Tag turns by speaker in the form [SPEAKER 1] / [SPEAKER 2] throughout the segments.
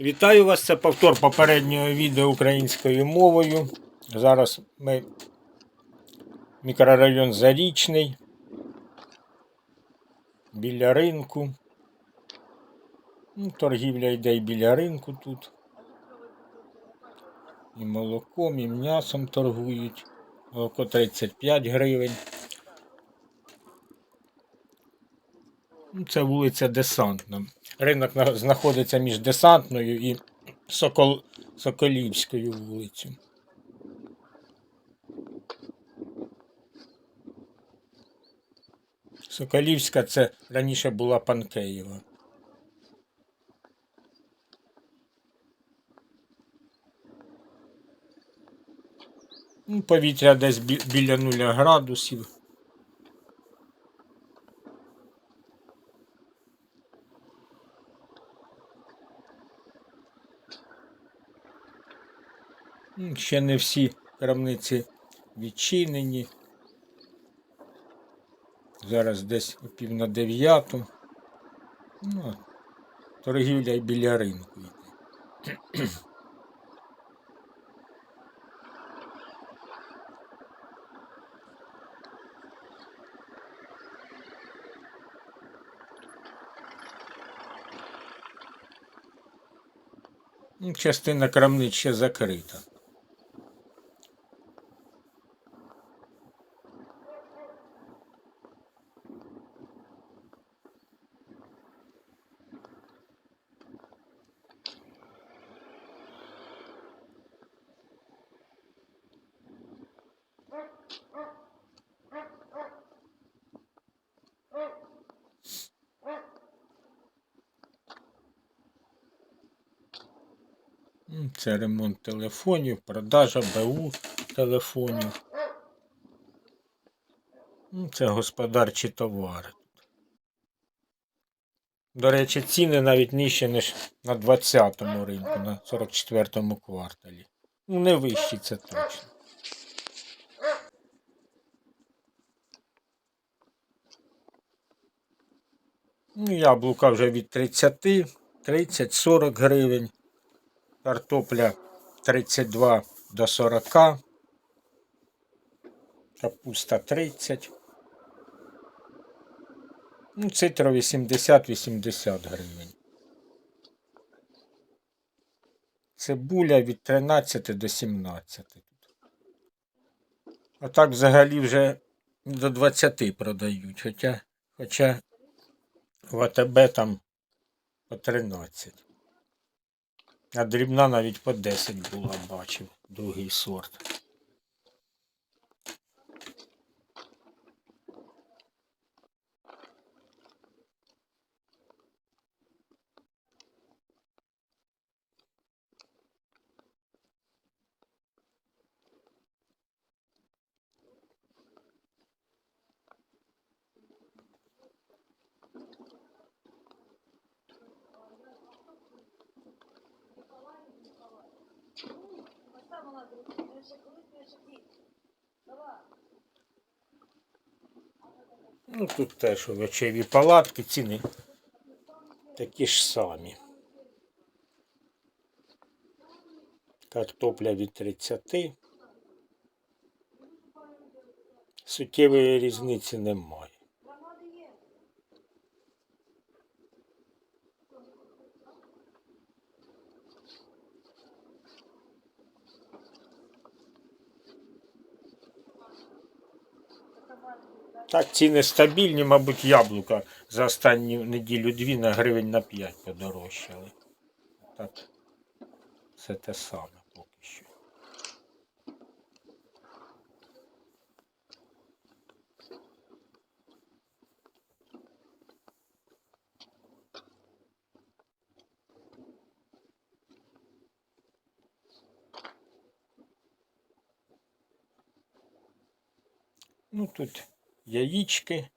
[SPEAKER 1] Вітаю вас, це повтор попереднього відео українською мовою. Зараз ми мікрорайон Зарічний. Біля ринку. Ну, торгівля йде і біля ринку тут. І молоком, і м'ясом торгують. Молоко 35 гривень. Ну, Це вулиця Десантна. Ринок знаходиться між Десантною і Сокол... Соколівською вулицею. Соколівська це раніше була Панкеєва. Ну, Повітря десь біля нуля градусів. Ще не всі крамниці відчинені. Зараз десь о пів на дев'яту. Ну, торгівля й біля ринку йде. Частина крамниць ще закрита. Це ремонт телефонів, продажа БУ телефонів. М, Це господарчі товари. До речі, ціни навіть нижче, ніж на 20-му ринку, на 44-му кварталі. Ну, не вищі, це точно. Ну, яблука вже від 30, 30, 40 гривень. Картопля 32 до 40. Капуста 30. Ну, цитра 80-80 гривень. Цибуля від 13 до 17. А так взагалі вже до 20 продають. Хоча, хоча в АТБ там по 13. А дрібна навіть по 10 була, бачив, другий сорт. Ну тут теж овочеві палатки, ціни такі ж самі. Картопля від 30. Суттєвої різниці немає. Так, ціни стабільні, мабуть, яблука за останні неділю дві на гривень на 5 подорожчали. Так, все те саме поки що. Ну тут яєчки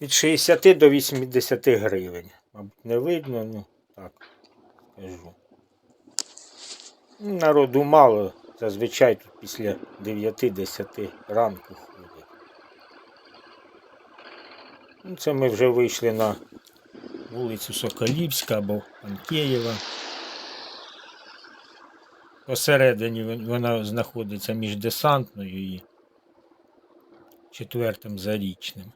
[SPEAKER 1] від 60 до 80 гривень. Мабуть, не видно, ну так кажу. Ну, Народу мало, зазвичай тут після 9-10 ранку ходять. Ну, це ми вже вийшли на вулицю Соколівська або Панкєєва. Посередині вона знаходиться між десантною і четвертим зарічним.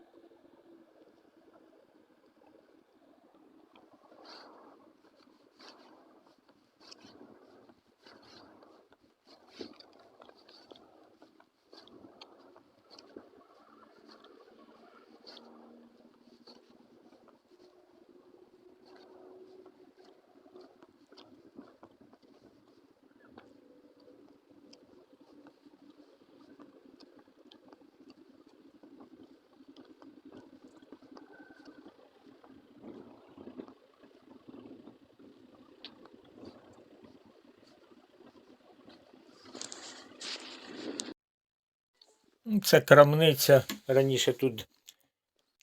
[SPEAKER 1] Це крамниця. Раніше тут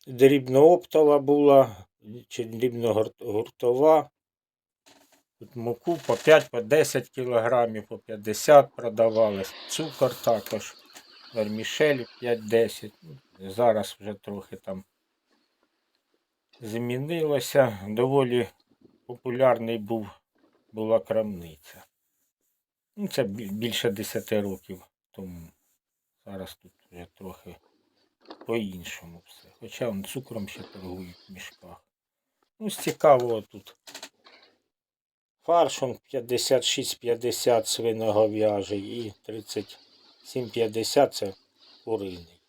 [SPEAKER 1] дрібнооптова була, чи дрібногуртова. Тут муку по 5, по 10 кілограмів, по 50 продавали. Цукор також. Вермішель 5-10. Ну, Зараз вже трохи там змінилося. Доволі популярний був, була крамниця. Ну, це більше 10 років тому. Зараз тут вже трохи по-іншому все. Хоча он цукром ще торгують в мішках. Ну, з цікавого тут. Фаршон 56-50 свиногов'яжий і 37-50 це куриний.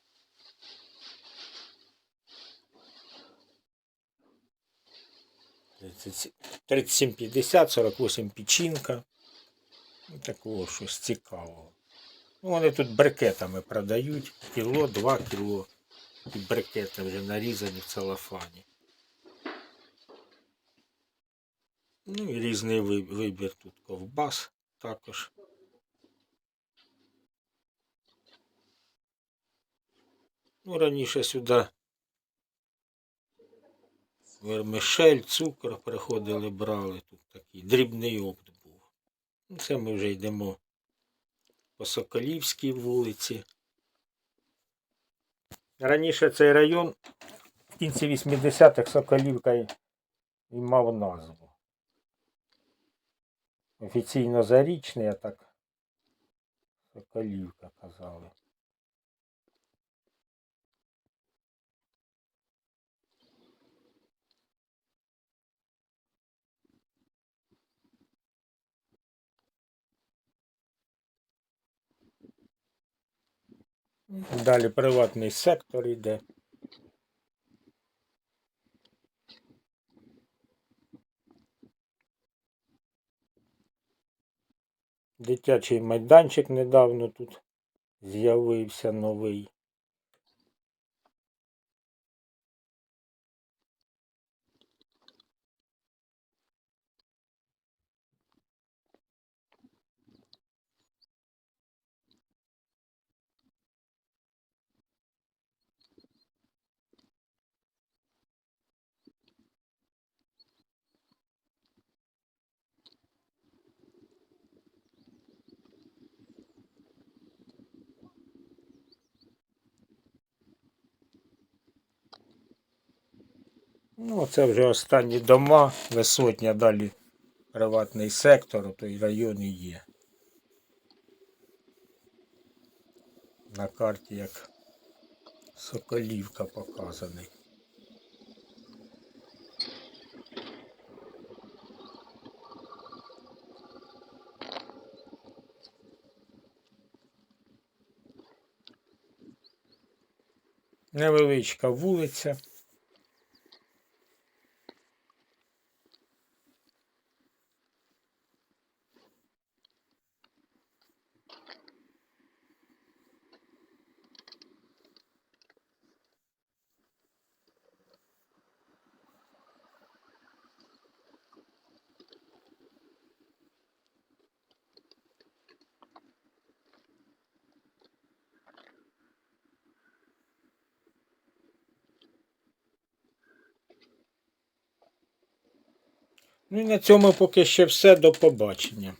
[SPEAKER 1] Тридцять- 37-50, 48 печінка. Ну, Такого щось цікавого. Ну, вони тут брикетами продають. Кіло, два кіло. І брикети вже нарізані в целофані. Ну і різний вибір тут ковбас також. Ну, раніше сюди вермишель, цукор приходили, брали. Тут такий дрібний опт був. Ну, Це ми вже йдемо по Соколівській вулиці. Раніше цей район в кінці 80-х Соколівка і мав назву. Офіційно зарічний, а так Соколівка казали. Далі приватний сектор йде. Дитячий майданчик недавно тут з'явився новий. Ну, це вже останні дома, висотня, далі приватний сектор, той район і є. На карті як Соколівка показаний. Невеличка вулиця. Ну і на цьому поки ще все. До побачення.